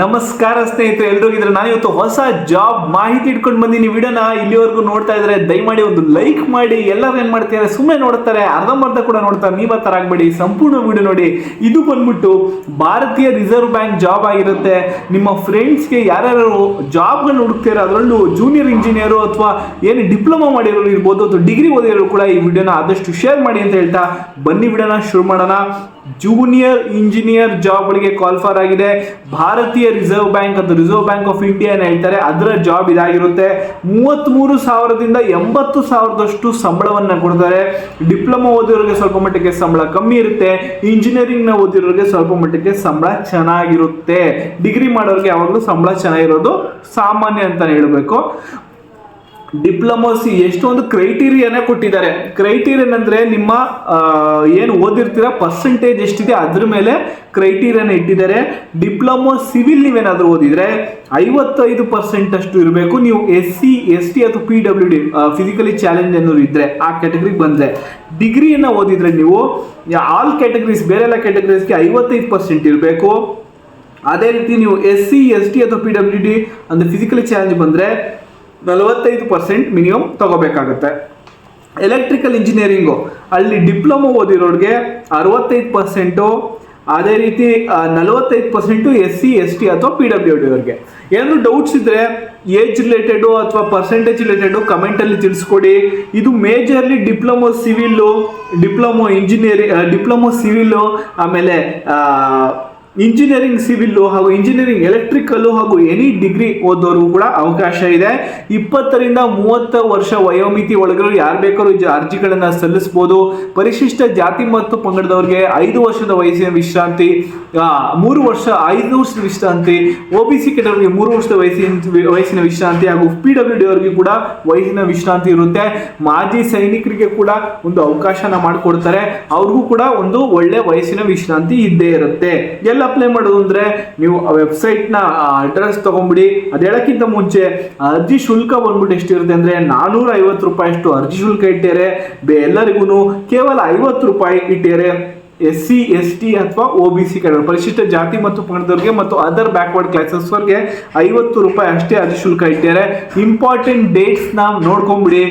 ನಮಸ್ಕಾರ ಸ್ನೇಹಿತರೆ ಎಲ್ರಿಗೂ ಇದ್ರೆ ನಾನು ಇವತ್ತು ಹೊಸ ಜಾಬ್ ಮಾಹಿತಿ ಇಟ್ಕೊಂಡು ಬಂದಿನಿ. ವಿಡಿಯೋನ ಇಲ್ಲಿವರೆಗೂ ನೋಡ್ತಾ ಇದ್ರೆ ದಯಮಾಡಿ ಒಂದು ಲೈಕ್ ಮಾಡಿ. ಎಲ್ಲರೂ ಏನ್ ಮಾಡ್ತಾರೆ ಸುಮ್ಮನೆ ನೋಡ್ತಾರೆ, ಅರ್ಧಂಬರ್ಧ ಕೂಡ ನೋಡ್ತಾರೆ. ನೀವು ಆ ಥರ ಸಂಪೂರ್ಣ ವಿಡಿಯೋ ನೋಡಿ. ಇದು ಬಂದ್ಬಿಟ್ಟು ಭಾರತೀಯ ರಿಸರ್ವ್ ಬ್ಯಾಂಕ್ ಜಾಬ್ ಆಗಿರುತ್ತೆ. ನಿಮ್ಮ ಫ್ರೆಂಡ್ಸ್ಗೆ ಯಾರ್ಯಾರು ಜಾಬ್ಗಳನ್ನ ಹುಡುಕ್ತಾರೆ ಅದರಲ್ಲೂ ಜೂನಿಯರ್ ಇಂಜಿನಿಯರು ಅಥವಾ ಏನು ಡಿಪ್ಲೊಮಾ ಮಾಡಿರೋರು ಇರ್ಬೋದು ಅಥವಾ ಡಿಗ್ರಿ ಓದಿರೋರು ಕೂಡ ಈ ವಿಡಿಯೋನ ಆದಷ್ಟು ಶೇರ್ ಮಾಡಿ ಅಂತ ಹೇಳ್ತಾ ಬನ್ನಿ ವಿಡಿಯೋನ ಶುರು ಮಾಡೋಣ. ಜೂನಿಯರ್ ಇಂಜಿನಿಯರ್ ಜಾಬ್ಗಳಿಗೆ ಕಾಲ್ಫರ್ ಆಗಿದೆ. ಭಾರತೀಯ ರಿಸರ್ವ್ ಬ್ಯಾಂಕ್ ಅಂತ ರಿಸರ್ವ್ ಬ್ಯಾಂಕ್ ಆಫ್ ಇಂಡಿಯಾ ಹೇಳ್ತಾರೆ. ಅದರ ಜಾಬ್ ಇದಾಗಿರುತ್ತೆ. ಮೂವತ್ತ್ಮೂರು ಸಾವಿರದಿಂದ ಎಂಬತ್ತು ಸಾವಿರದಷ್ಟು ಸಂಬಳವನ್ನ ಕೊಡ್ತಾರೆ. ಡಿಪ್ಲೊಮಾ ಓದಿರೋರಿಗೆ ಸ್ವಲ್ಪ ಮಟ್ಟಿಗೆ ಸಂಬಳ ಕಮ್ಮಿ ಇರುತ್ತೆ. ಇಂಜಿನಿಯರಿಂಗ್ನ ಓದಿರೋರಿಗೆ ಸ್ವಲ್ಪ ಮಟ್ಟಿಗೆ ಸಂಬಳ ಚೆನ್ನಾಗಿರುತ್ತೆ. ಡಿಗ್ರಿ ಮಾಡೋರಿಗೆ ಯಾವಾಗಲೂ ಸಂಬಳ ಚೆನ್ನಾಗಿರೋದು ಸಾಮಾನ್ಯ ಅಂತಾನೆ ಹೇಳಬೇಕು. ಡಿಪ್ಲೊಮೋಸಿ ಎಷ್ಟೊಂದು ಕ್ರೈಟೀರಿಯಾನೇ ಕೊಟ್ಟಿದ್ದಾರೆ. ಕ್ರೈಟೀರಿಯನ್ ಅಂದ್ರೆ ನಿಮ್ಮ ಏನು ಓದಿರ್ತೀರ ಪರ್ಸೆಂಟೇಜ್ ಎಷ್ಟಿದೆ ಅದ್ರ ಮೇಲೆ ಕ್ರೈಟೀರಿಯಾನ ಇಟ್ಟಿದ್ದಾರೆ. ಡಿಪ್ಲೊಮೋ ಸಿವಿಲ್ ನೀವೇನಾದ್ರೂ ಓದಿದ್ರೆ ಐವತ್ತೈದು ಪರ್ಸೆಂಟ್ ಅಷ್ಟು ಇರಬೇಕು. ನೀವು ಎಸ್ ಸಿ ಎಸ್ ಟಿ ಅಥವಾ P W D physically challenge ಅನ್ನೋರು ಇದ್ದರೆ ಆ ಕ್ಯಾಟಗರಿಗೆ ಬಂದರೆ. ಡಿಗ್ರಿಯನ್ನು ಓದಿದ್ರೆ ನೀವು ಆಲ್ ಕ್ಯಾಟಗರೀಸ್ ಬೇರೆಲ್ಲ ಕ್ಯಾಟಗರೀಸ್ಗೆ ಐವತ್ತೈದು ಪರ್ಸೆಂಟ್ ಇರಬೇಕು. ಅದೇ ರೀತಿ ನೀವು ಎಸ್ ಸಿ ಎಸ್ ಟಿ ಅಥವಾ ಪಿ ಡಬ್ಲ್ಯೂ ಡಿ ಅಂದ್ರೆ ಫಿಸಿಕಲಿ ಚಾಲೆಂಜ್ ಬಂದರೆ ನಲವತ್ತೈದು ಪರ್ಸೆಂಟ್ ಮಿನಿಮಮ್ ತಗೋಬೇಕಾಗತ್ತೆ. ಎಲೆಕ್ಟ್ರಿಕಲ್ ಇಂಜಿನಿಯರಿಂಗು ಅಲ್ಲಿ ಡಿಪ್ಲೊಮೊ ಓದಿರೋರಿಗೆ ಅರವತ್ತೈದು ಪರ್ಸೆಂಟು ಅದೇ ರೀತಿ ನಲವತ್ತೈದು percent S C S T ಅಥವಾ ಪಿ ಡಬ್ಲ್ಯೂ ಡಿ ಅವ್ರಿಗೆ. ಏನಾದರೂ ಡೌಟ್ಸ್ ಇದ್ದರೆ ಏಜ್ ರಿಲೇಟೆಡು ಅಥವಾ ಪರ್ಸೆಂಟೇಜ್ ರಿಲೇಟೆಡು ಕಮೆಂಟಲ್ಲಿ ತಿಳಿಸ್ಕೊಡಿ. ಇದು majorly diploma civil diploma engineering diploma civil ಆಮೇಲೆ ಇಂಜಿನಿಯರಿಂಗ್ ಸಿವಿಲ್ಲು ಹಾಗೂ ಇಂಜಿನಿಯರಿಂಗ್ ಎಲೆಕ್ಟ್ರಿಕಲ್ಲು ಹಾಗೂ ಎನಿ ಡಿಗ್ರಿ ಓದೋರು ಕೂಡ ಅವಕಾಶ ಇದೆ. ಇಪ್ಪತ್ತರಿಂದ ಮೂವತ್ತು ವರ್ಷ ವಯೋಮಿತಿ ಒಳಗಡೆ ಯಾರು ಬೇಕಾದ್ರೂ ಅರ್ಜಿಗಳನ್ನು ಸಲ್ಲಿಸ್ಬೋದು. ಪರಿಶಿಷ್ಟ ಜಾತಿ ಮತ್ತು ಪಂಗಡದವರಿಗೆ ಐದು ವರ್ಷದ ವಯಸ್ಸಿನ ವಿಶ್ರಾಂತಿ ಮೂರು ವರ್ಷ ಐದು ವರ್ಷದ ವಿಶ್ರಾಂತಿ ಒ ಬಿ ಸಿ ಕೆಟಗರಿಗೆ ಮೂರು ವರ್ಷದ ವಯಸ್ಸಿನ ವಯಸ್ಸಿನ ವಿಶ್ರಾಂತಿ ಹಾಗೂ ಪಿ ಡಬ್ಲ್ಯೂ ಡಿ ಅವರಿಗೆ ಕೂಡ ವಯಸ್ಸಿನ ವಿಶ್ರಾಂತಿ ಇರುತ್ತೆ. ಮಾಜಿ ಸೈನಿಕರಿಗೆ ಕೂಡ ಒಂದು ಅವಕಾಶನ ಮಾಡಿಕೊಡ್ತಾರೆ. ಅವ್ರಿಗೂ ಕೂಡ ಒಂದು ಒಳ್ಳೆ ವಯಸ್ಸಿನ ವಿಶ್ರಾಂತಿ ಇದ್ದೇ ಇರುತ್ತೆ. ಎಲ್ಲ ಅಪ್ಲೈ ಮಾಡೋದು ಅಂದ್ರೆ ನೀವು ಆ ವೆಬ್ಸೈಟ್ನ ಅಡ್ರೆಸ್ ತಗೊಂಬಿಡಿ. ಅದು ಹೇಳಕ್ಕಿಂತ ಮುಂಚೆ ಅರ್ಜಿ ಶುಲ್ಕ ಬಂದ್ಬಿಟ್ಟು ಎಷ್ಟಿರುತ್ತೆ ಅಂದ್ರೆ ನಾನೂರ ಐವತ್ತು ರೂಪಾಯಿ ಅಷ್ಟು ಅರ್ಜಿ ಶುಲ್ಕ ಇಟ್ಟಿದ್ದಾರೆ. ಬೇ ಎಲ್ಲರಿಗೂ ಕೇವಲ ಐವತ್ತು ರೂಪಾಯಿ ಇಟ್ಟಿದ್ದಾರೆ. ಎಸ್ ಸಿ ಎಸ್ ಟಿ ಅಥವಾ ಒ ಬಿ ಸಿ ಕಡೆ ಪರಿಶಿಷ್ಟ ಜಾತಿ ಮತ್ತು ಪಂಗಡದವ್ರಿಗೆ ಮತ್ತು ಅದರ್ ಬ್ಯಾಕ್ವರ್ಡ್ ಕ್ಲಾಸಸ್ವರ್ಗೆ ಐವತ್ತು ರೂಪಾಯಿ ಅಷ್ಟೇ ಅರ್ಜಿ ಶುಲ್ಕ ಇಟ್ಟಿದ್ದಾರೆ. ಇಂಪಾರ್ಟೆಂಟ್ ಡೇಟ್ಸ್ ನಾವು ನೋಡ್ಕೊಂಬಿಡಿ.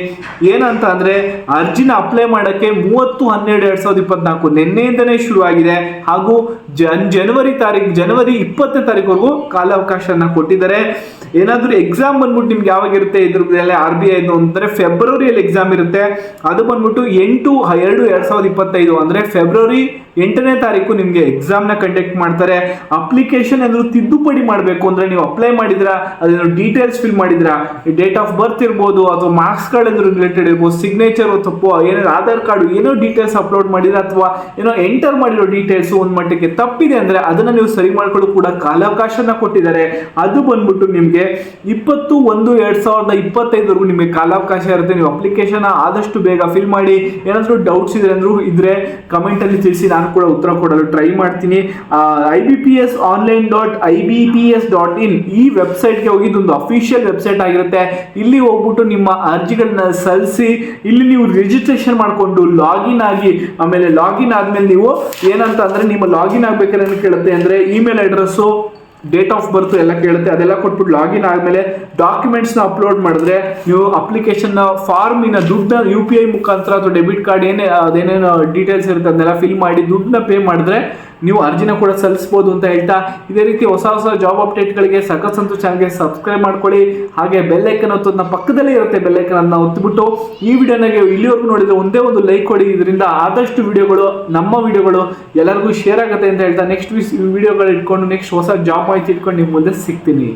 ಏನಂತ ಅಂದರೆ ಅರ್ಜಿನ ಅಪ್ಲೈ ಮಾಡೋಕ್ಕೆ ಮೂವತ್ತು, ಹನ್ನೆರಡು, ಎರಡು ಸಾವಿರದ ಇಪ್ಪತ್ನಾಲ್ಕು ನಿನ್ನೆಯಿಂದನೇ ಶುರುವಾಗಿದೆ. ಹಾಗೂ ಜನ್ ಜನವರಿ ತಾರೀಕು ಜನವರಿ ಇಪ್ಪತ್ತನೇ ತಾರೀಕುವರೆಗೂ ಕಾಲಾವಕಾಶನ ಕೊಟ್ಟಿದ್ದಾರೆ. ಏನಾದರೂ ಎಕ್ಸಾಮ್ ಬಂದ್ಬಿಟ್ಟು ನಿಮ್ಗೆ ಯಾವಾಗಿರುತ್ತೆ ಇದ್ರ ಆರ್ ಬಿ ಐ ಅಂದರೆ ಫೆಬ್ರವರಿಯಲ್ಲಿ ಎಕ್ಸಾಮ್ ಇರುತ್ತೆ. ಅದು ಬಂದ್ಬಿಟ್ಟು ಎಂಟು, ಎರಡು ಎರಡು ಸಾವಿರದ ಇಪ್ಪತ್ತೈದು ಅಂದರೆ ಫೆಬ್ರವರಿ ಎಂಟನೇ ತಾರೀಕು ನಿಮಗೆ ಎಕ್ಸಾಮ್ನ ಕಂಡಕ್ಟ್ ಮಾಡ್ತಾರೆ. ಅಪ್ಲಿಕೇಶನ್ ಏನಾದ್ರು ತಿದ್ದುಪಡಿ ಮಾಡಬೇಕು ಅಂದರೆ ನೀವು ಅಪ್ಲೈ ಮಾಡಿದ್ರ? ಅದೇನೋ ಡೀಟೇಲ್ಸ್ ಫಿಲ್ ಮಾಡಿದ್ರ? ಡೇಟ್ ಆಫ್ ಬರ್ತ್ ಇರ್ಬೋದು ಅಥವಾ ಮಾರ್ಕ್ಸ್ ಕಾರ್ಡ್ ಏನಾದ್ರು ರಿಲೇಟೆಡ್ ಇರ್ಬೋದು ಸಿಗ್ನೇಚರ್ ತಪ್ಪು, ಏನಾದ್ರು ಆಧಾರ್ ಕಾರ್ಡ್ ಏನೋ ಡೀಟೇಲ್ಸ್ ಅಪ್ಲೋಡ್ ಮಾಡಿದ್ರೆ ಅಥವಾ ಏನೋ ಎಂಟರ್ ಮಾಡಿರೋ ಡೀಟೇಲ್ಸ್ ಒಂದು ಮಟ್ಟಕ್ಕೆ ತಪ್ಪಿದೆ ಅಂದರೆ ಅದನ್ನು ನೀವು ಸರಿ ಮಾಡ್ಕೊಳ್ಳೋ ಕೂಡ ಕಾಲಾವಕಾಶನ ಕೊಟ್ಟಿದ್ದಾರೆ. ಅದು ಬಂದ್ಬಿಟ್ಟು ನಿಮಗೆ ಇಪ್ಪತ್ತು ಒಂದು ಎರಡು ಸಾವಿರದ ಇಪ್ಪತ್ತೈದವರೆಗೂ ನಿಮಗೆ ಕಾಲಾವಕಾಶ ಇರುತ್ತೆ. ನೀವು ಅಪ್ಲಿಕೇಶನ್ ಆದಷ್ಟು ಬೇಗ ಫಿಲ್ ಮಾಡಿ. ಏನಾದರೂ ಡೌಟ್ಸ್ ಇದ್ರೆ ಅಂದ್ರೂ ಇದ್ರೆ ಕಮೆಂಟಲ್ಲಿ ತಿಳಿಸಿ. ನಾನು ಕೂಡ ಉತ್ತರ ಕೊಡಲು ಟ್ರೈ ಮಾಡ್ತೀನಿ. I B P S online dot I B P S dot in ಈ ವೆಬ್ಸೈಟ್ಗೆ ಹೋಗಿ ಇದೊಂದು ಅಫಿಷಿಯಲ್ ವೆಬ್ಸೈಟ್ ಆಗಿರುತ್ತೆ. ಇಲ್ಲಿ ಹೋಗ್ಬಿಟ್ಟು ನಿಮ್ಮ ಅರ್ಜಿಗಳನ್ನ ಸಲ್ಲಿಸಿ, ಇಲ್ಲಿ ನೀವು ರಿಜಿಸ್ಟ್ರೇಷನ್ ಮಾಡಿಕೊಂಡು ಲಾಗಿನ್ ಆಗಿ, ಆಮೇಲೆ ಲಾಗಿನ್ ಆದ್ಮೇಲೆ ನೀವು ಏನಂತ ಅಂದ್ರೆ ನಿಮ್ಮ ಲಾಗಿನ್ ಆಗ್ಬೇಕಾದ್ರೆ ಕೇಳುತ್ತೆ ಅಂದ್ರೆ email address date of birth ಎಲ್ಲ ಕೇಳುತ್ತೆ, ಅದೆಲ್ಲ ಕೊಟ್ಬಿಟ್ಟು ಲಾಗಿನ್ ಆದಮೇಲೆ ಡಾಕ್ಯುಮೆಂಟ್ಸ್ನ ಅಪ್ಲೋಡ್ ಮಾಡಿದ್ರೆ ನೀವು ಅಪ್ಲಿಕೇಶನ್ನ ಫಾರ್ಮಿನ ದುಡ್ಡನ್ನ ಯು ಪಿ ಐ ಮುಖಾಂತರ ಅಥವಾ ಡೆಬಿಟ್ ಕಾರ್ಡ್ ಏನೇ, ಅದೇನೇನು ಡೀಟೇಲ್ಸ್ ಇರುತ್ತೆ ಅದನ್ನೆಲ್ಲ ಫಿಲ್ ಮಾಡಿ ದುಡ್ಡನ್ನ ಪೇ ಮಾಡಿದ್ರೆ ನೀವು ಅರ್ಜಿನ ಕೂಡ ಸಲ್ಲಿಸ್ಬೋದು ಅಂತ ಹೇಳ್ತಾ ಇದೇ ರೀತಿ ಹೊಸ ಹೊಸ ಜಾಬ್ ಅಪ್ಡೇಟ್ಗಳಿಗೆ ಸಕಸಂತು ಸಂತು ಚಾನಲ್ಗೆ ಸಬ್ಸ್ಕ್ರೈಬ್ ಮಾಡ್ಕೊಳ್ಳಿ. ಹಾಗೆ ಬೆಲ್ಲೈಕನ್ ನಮ್ಮ ಪಕ್ಕದಲ್ಲೇ ಇರುತ್ತೆ ಬೆಲ್ಲೈಕನ್ ಅನ್ನ ಒತ್ತಿಬಿಟ್ಟು ಈ ವಿಡಿಯೋನಾಗೆ ಇಲ್ಲಿವರೆಗೂ ನೋಡಿದ್ರೆ ಒಂದೇ ಒಂದು ಲೈಕ್ ಕೊಡಿ ಇದರಿಂದ ಆದಷ್ಟು ವಿಡಿಯೋಗಳು ನಮ್ಮ ವಿಡಿಯೋಗಳು ಎಲ್ಲರಿಗೂ ಶೇರ್ ಆಗುತ್ತೆ ಅಂತ ಹೇಳ್ತಾ ನೆಕ್ಸ್ಟ್ ವಿಡಿಯೋಗಳು ಇಟ್ಕೊಂಡು ನೆಕ್ಸ್ಟ್ ಹೊಸ ಜಾಬ್ ಆಯ್ತು ಇಟ್ಕೊಂಡು ನಿಮ್ಮ ಮುಂದೆ ಸಿಗ್ತೀನಿ.